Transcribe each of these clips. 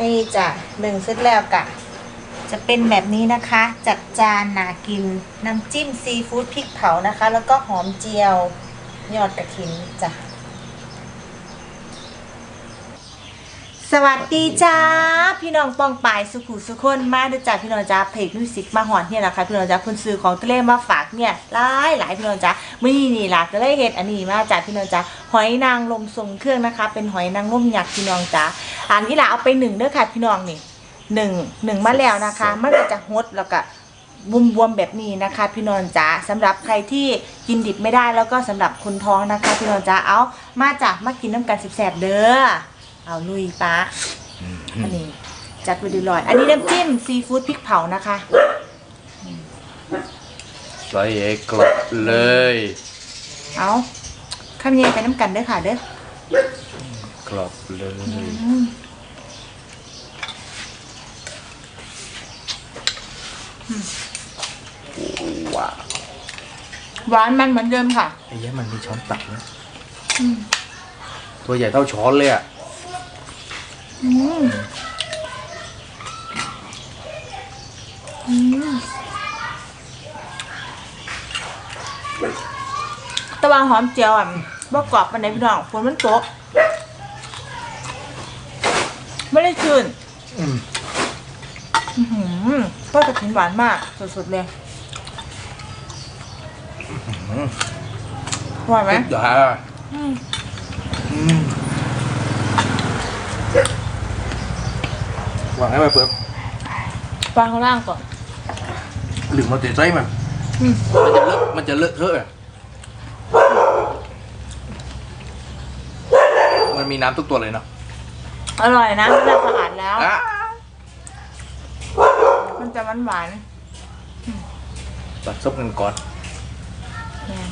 นี่จ้ะหนึ่งเสร็จแล้วกะ จะเป็นแบบนี้นะคะ จัดจานนากิน น้ำจิ้มซีฟู้ดพริกเผานะคะ แล้วก็หอมเจียว ยอดกระถินจ้ะ สวัสดีจ้า พี่น้องปองปายสุขุสุคนมาด้วยจ้าพี่น้องจ้าเพจมิวสิกมาหอนเนี่ยนะคะพี่น้องจ้าคุณซื้อของทะเลมาฝาก เนี่ยหลายหลายพี่น้องจ้ามื่อนี้นี่ล่ะก็เลยเห็นอันนี้มาจากพี่น้องจ้าหอยนางรมทรงเครื่องนะคะ เป็นหอยนางรมยักษ์พี่น้องจ้าอันนี้ล่ะเอาไปหนึ่งเด้อค่ะพี่น้องนี่หนึ่งหนึ่งมาแล้วนะคะมันก็จะฮดแล้วก็บวมๆแบบนี้นะคะพี่น้องจ้าสำหรับใครที่กินดิบไม่ได้แล้วก็สำหรับคนท้องนะคะพี่น้องจ้าเอามาจากมากินน้ำกันสิบแสบเด้อเอาลุยปะอันนี้จัดไปดีลอย อันนี้น้ำจิ้มซีฟู้ดพริกเผานะคะ ใส่เอกลับเลยเอาข้ามเย็นไปน้ำกันเด้อค่ะเด้อกลับเลยอืมว้าวหวานมันเหมือนเดิมค่ะไอ้เหี้ยมันมีช้อนตักนะอืมตัวใหญ่เท่าช้อนเลยอะ อืม ตะวันหอมเจียวอะบ่กรอบปันไหนพี่น้องฝนมันตกไม่ได้ชื่นอืมอื้อหือก็จะถึงหวานมากสุดๆเลยหวานไหมสุดยอดอืมอืมวางให้ไปเปลือกวางข้างล่างก่อนหรือมันติดใจมันอื มมันจะเลอะมันจะเลอะเทอะอะมันมีน้ำทุกตัวเลยเนาะอร่อยนะมันจะสะอาดแล้ว อะมันจะหวานหวานตัดซุปกันก่อนๆแม่น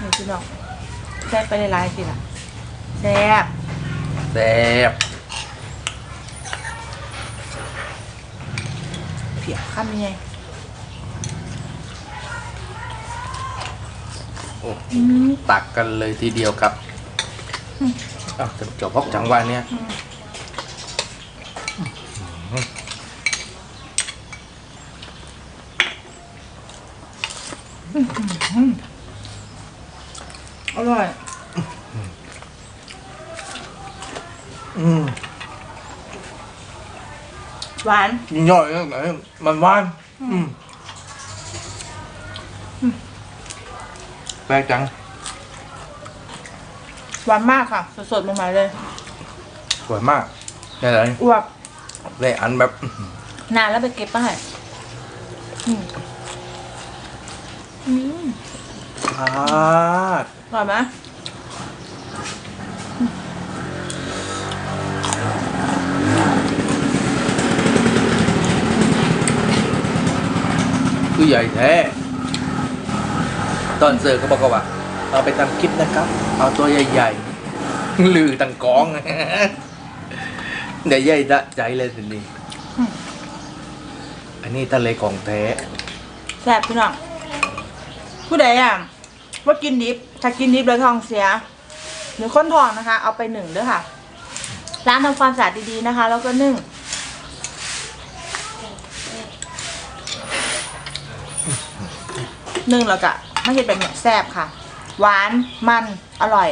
นี่พี่น้องแซ่บไปหลายๆสิล่ะแซ่บแซ่บเพียข้ามยังไง โอ้อืมตักกันเลยทีเดียวครับอ้าวจะจบพอกจังหวะเนี้ยอร่อย อืมหวานยิ่งย่อยนะไหนมันหวาน อืม แปลกจัง หวานมากค่ะ สดๆใหม่ๆเลย สวยมากนี่อะไรอวบเลยอันแบบ นานแล้วไปเก็บมาให้อืมอืมพลาดอร่อยไหมคือใหญ่แท้ ตอนเสิร์ฟเขาบอกว่า เอาไปทำคลิปนะครับ เอาตัวใหญ่ๆลือตังกองเดี๋ยวใหญ่ดะใจเลยทีนี้อืมอันนี้ทะเลของแท้แซ่บพี่น้องผู้ใดอะว่ากินดิบถ้ากินดิบแล้วท้องเสีย หรือค้นทองนะคะ เอาไปหนึ่งด้วยค่ะ ร้านทำความสะอาดดีๆนะคะ แล้วก็นึ่งนึ่งแล้วก็ ไม่ใช่แบบเนี้ยแซ่บค่ะ หวานมันอร่อย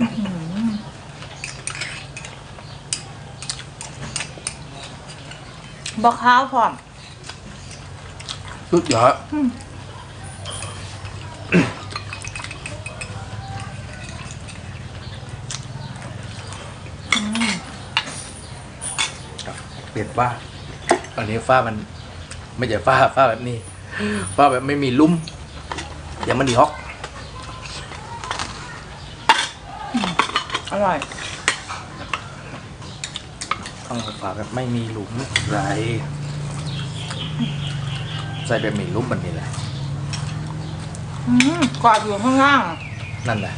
อื้อหือบอกข้าวพร้อมสุดยอดอืมเปลี่ยนฝ้า อันนี้ฝ้ามัน ไม่ใช่ฝ้าฝ้าแบบนี้ฝ้าแบบไม่มีลุ่มอย่างมันดีฮอก อร่อย ต้องฝ้าแบบไม่มีหลุมไรใส่แบบมีลุ่มแบบนี้แหละอืมกรอบอยู่ข้างล่าง นั่นแหละ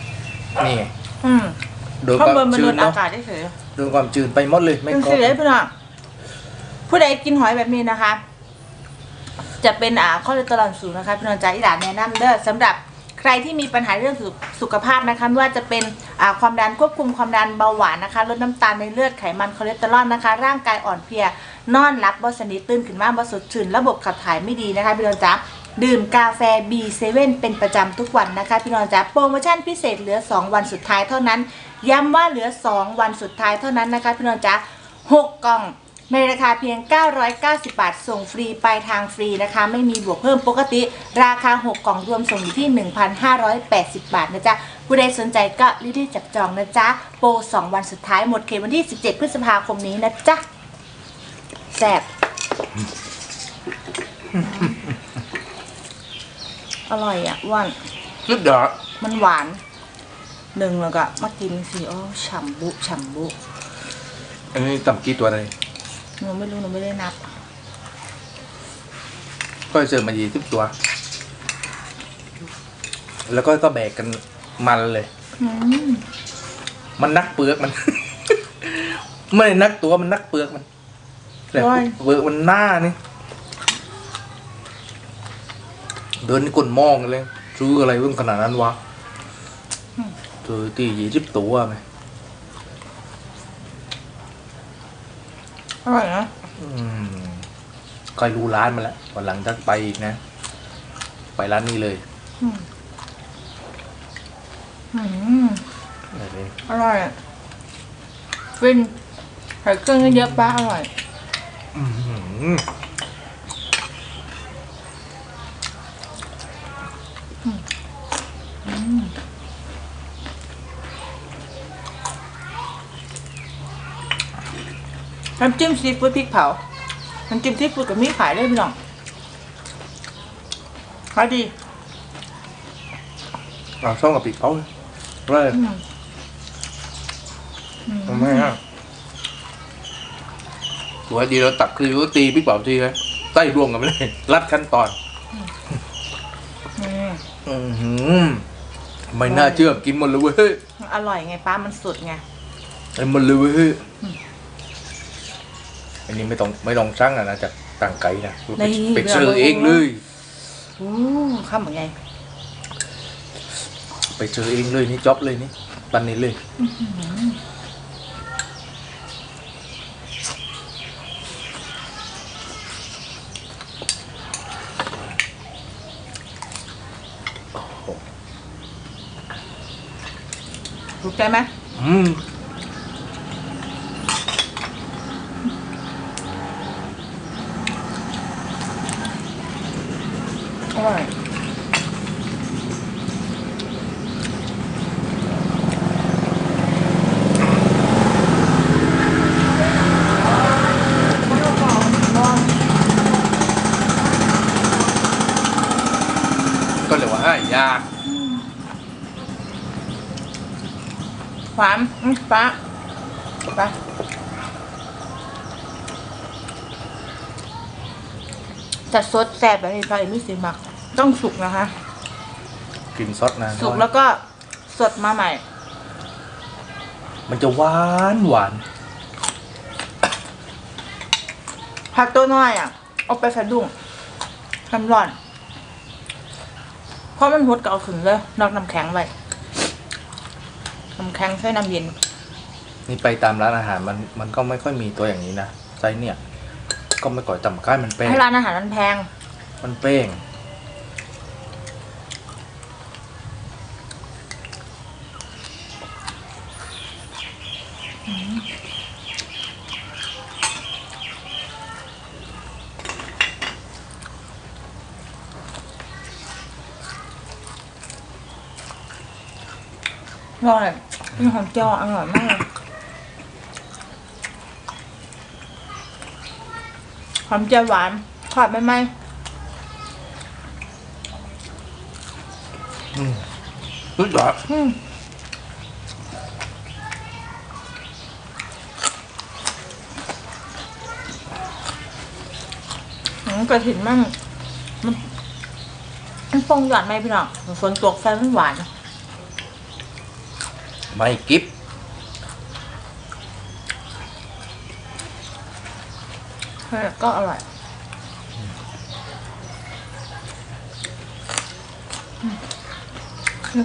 นี่ไงอืมโดนคข้างวามบนมันจืโดดนอาเนาะกาศได้เฉยโดนความจืดไปหมดเลยไม่เป็นกรอสีได้บพี่น้อง ผู้ใดกินหอยแบบนี้นะคะ จะเป็นอ่าคอเลสเตอรอลสูงนะคะพี่น้องจ๋าอีหลานแนะนำเด้อสำหรับใครที่มีปัญหาเรื่องสุสุขภาพนะคะไม่ว่าจะเป็นความดันควบคุมความดันเบาหวานนะคะลดน้ำตาลในเลือดไขมันคอเลสเตอรอลนะคะ ร่างกายอ่อนเพลีย นอนหลับบอสนิทตื่นขึ้นมาบอสดชื่นระบบขับถ่ายไม่ดีนะคะพี่น้องจ๊ะดื่มกาแฟ B7 เป็นประจำทุกวันนะคะพี่น้องจ๊ะโปรโมชั่นพิเศษเหลือ 2 วันสุดท้ายเท่านั้น ย้ำว่าเหลือ 2 วันสุดท้ายเท่านั้นนะคะพี่น้องจ๊ะ6กล่อง ในราคาเพียง 990 บาท ส่งฟรีปลายทางฟรีนะคะ ไม่มีบวกเพิ่มปกติ ราคา 6 กล่องรวมส่งอยู่ที่ 1,580 บาทนะจ๊ะผู้ใดสนใจก็รีบๆจับจองนะจ๊ะ โปร 2 วันสุดท้ายหมดเขตวันที่ 17 พฤษภาคมนี้นะจ๊ะแซ่บอร่อยอะอ้วันสุดยอดมันหวานหนึ่งแล้วก็มากินสิอ๋อฉ่ำบุฉ่ำบุ อันนี้ต่ำกี่ตัวเลย หนูไม่รู้หนูไม่ได้นับ ก็เจอมายี่สิบตัว แล้วก็ก็แบกกันมันเลย อืมมันนักเปลือกมัน ไม่ได้นักตัวมันนักเปลือกมันแต่เปลือกมันหน้านี่เดินนี่กลนมองกันเลยซื้ออะไรเพิ่งขนาดนั้นวะเจอตียี่สิบตัวไหม อร่อยนะอืมก็รู้ร้านมาแล้ววันหลังถ้าไปอีกนะ ไปร้านนี้เลยอืมอืมอะไรนี่อร่อยอะฟินใส่เครื่องเยอะๆป้าอร่อย อื้อหือ น้ำจิ้มซีฟู้ดพริกเผา น้ำจิ้มซีฟู้ดกับมีขายได้พี่น้องขายดีเอาช่องกับปีกเขาเลยเลยอืมทำไมฮะตัวดีเราตักคือว่าตีพี่เป๋าทีเลยไส้รวมกันไปเลยรัดขั้นตอนอืมอือหือไม่น่าเชื่อกินหมดเลยเว้ย อร่อยไงป้ามันสดไงไอ้หมดเลยเว้ย อันนี้ไม่ต้องไม่ต้องสั่งอะนะจากต่างไกลนะไปไปเจอเองเลยอู้ข้ามเหมือนไงไปเจอเองเลยนี่จ็อบเลยนี่ปันนี้เลยถูกใจไหมอืม อร่ก็เลยว่าให้ยากหวานอืมป้าป้าจัดซดแซ่บแบบนี้ป้าเอ็มมี่สิมัก ต้องสุกนะคะกินซอสนะสุกแล้วก็สดมาใหม่ มันจะหวานหวานผักตัวน้อยอะ เอาไปสะดุ้งน้ำร้อน เพราะมันหดก็เอาขึ้นเลย นอกน้ำแข็งไว้น้ำแข็งใส่น้ำเย็น นี่ไปตามร้านอาหารมันมันก็ไม่ค่อยมีตัวอย่างนี้นะไซส์เนี่ย ก็ไม่ก่อยต่ำค่ายมันเป้งให้ร้านอาหารมันแพง มันเป้ง ร่อยมีหอมเจียวอร่อยมากเลยหอมเจียวหวานทอดไหมไหมสุดยอดอืมอืมกระถิ่นมันมันมันฟองหวานไหมพี่น้องฝนตกแฟนมันหวาน ไม่กิฟเออก็อร่อย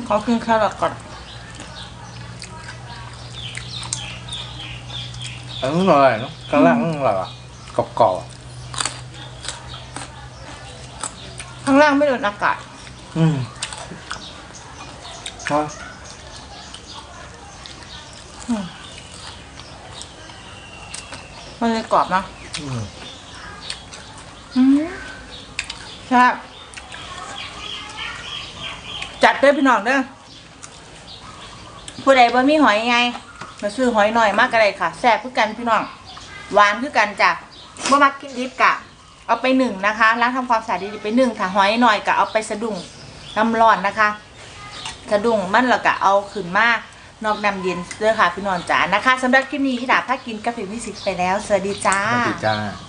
ขอกินแครอทก่อนอันนี้อร่อยเนาะข้างล่างอร่อยอะกรอบกรอบๆอะข้างล่างไม่โดนอากาศ อืมอะมันเลย กรอบเนาะอืมอืมใช่บจัดเด้อพี่น้องเด้อผู้ใดบ่มีหอยไงมาซื้อหอยหน่อยมากก็ได้ค่ะแซ่บคือกันพี่น้องหวานคือกันจ้ะบ่มักกินดิบกะ เอาไปหนึ่งนะคะล้างทำความสะอาดดีๆไปหนึ่งถ้าหอยหน่อยก็เอาไปสะดุ้งน้ำร้อนนะคะ สะดุ้งมันแล้วก็เอาขึ้นมา นอกน้ำเย็นเด้อค่ะพี่นอนจ๋านะคะสำหรับคลิปนี้พี่ดาบถ้ากินกาแฟมิสิกไปแล้ว สวัสดีจ้า สวัสดีจ้า